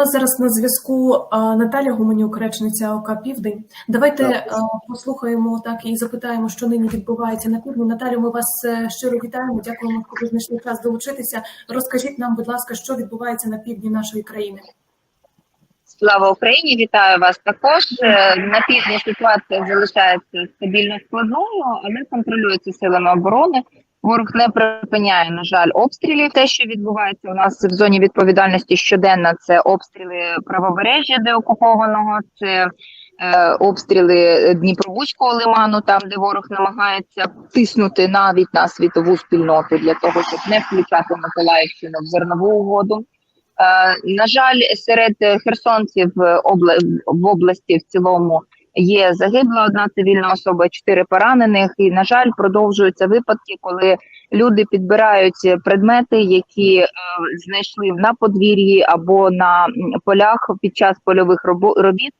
нас зараз на зв'язку Наталя Гуменюк, речниця ОК Південь. Давайте Так. послухаємо так і запитаємо, що нині відбувається на півдні. Наталю, ми вас е, щиро вітаємо. Дякуємо, що ви знайшли час долучитися. Розкажіть нам, будь ласка, що відбувається на півдні нашої країни. Слава Україні! Вітаю вас також. Е, На півдні ситуація залишається стабільно складною, але контролюється силами оборони. Ворог не припиняє, на жаль, обстрілів. Те, що відбувається у нас в зоні відповідальності щоденно, це обстріли правобережжя деокупованого, це е, обстріли Дніпровузького лиману, там де ворог намагається тиснути навіть на світову спільноту для того, щоб не включати Миколаївщину в зернову угоду. Е, На жаль, серед херсонців е, в області в цілому є загибла одна цивільна особа, чотири поранених. І на жаль, продовжуються випадки, коли люди підбирають предмети, які е, знайшли на подвір'ї або на полях під час польових робіт.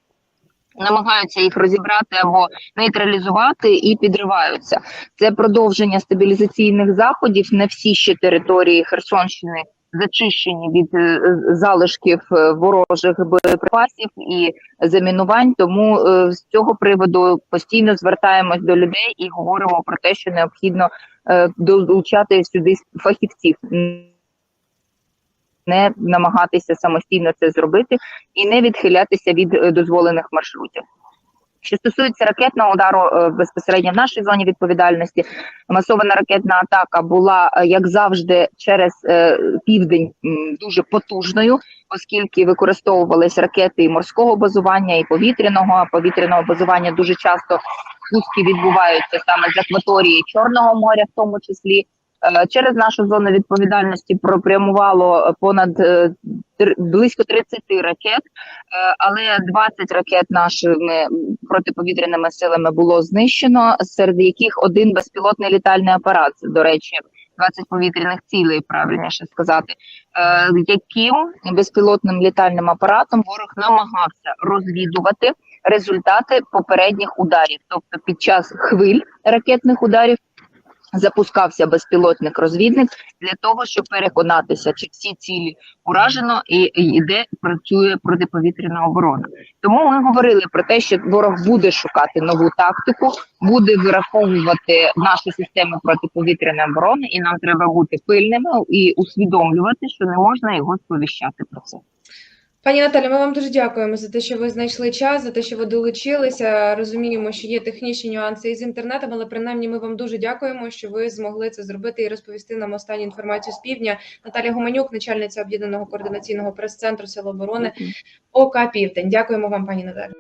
Намагаються їх розібрати або нейтралізувати і підриваються. Це продовження стабілізаційних заходів. Не всі ще території Херсонщини зачищені від е, залишків е, ворожих боєприпасів і замінувань. Тому е, з цього приводу постійно звертаємось до людей і говоримо про те, що необхідно долучати сюди фахівців. Не намагатися самостійно це зробити і не відхилятися від дозволених маршрутів. Що стосується ракетного удару е, безпосередньо в нашій зоні відповідальності, масована ракетна атака була, е, як завжди, через е, південь дуже потужною, оскільки використовувались ракети і морського базування, і повітряного. Повітряного базування дуже часто пуски відбуваються саме з акваторії Чорного моря, в тому числі. Е, Через нашу зону відповідальності пропрямувало понад е, близько 30 ракет, Е, але 20 ракет нашими протиповітряними силами було знищено, серед яких один безпілотний літальний апарат. До речі, 20 повітряних цілей, правильніше сказати, е, яким безпілотним літальним апаратом ворог намагався розвідувати результати попередніх ударів, тобто під час хвиль ракетних ударів. Запускався безпілотник розвідник для того, щоб переконатися, чи всі цілі уражено і, і де працює протиповітряна оборона. Тому ми говорили про те, що ворог буде шукати нову тактику, буде вираховувати наші системи протиповітряної оборони, і нам треба бути пильними і усвідомлювати, що не можна його сповіщати про це. Пані Наталі, ми вам дуже дякуємо за те, що ви знайшли час, за те, що ви долучилися. Розуміємо, що є технічні нюанси із інтернетом, але принаймні ми вам дуже дякуємо, що ви змогли це зробити і розповісти нам останню інформацію з півдня. Наталя Гуменюк, начальниця об'єднаного координаційного прес-центру Сил оборони ОК Південь. Дякуємо вам, пані Наталі.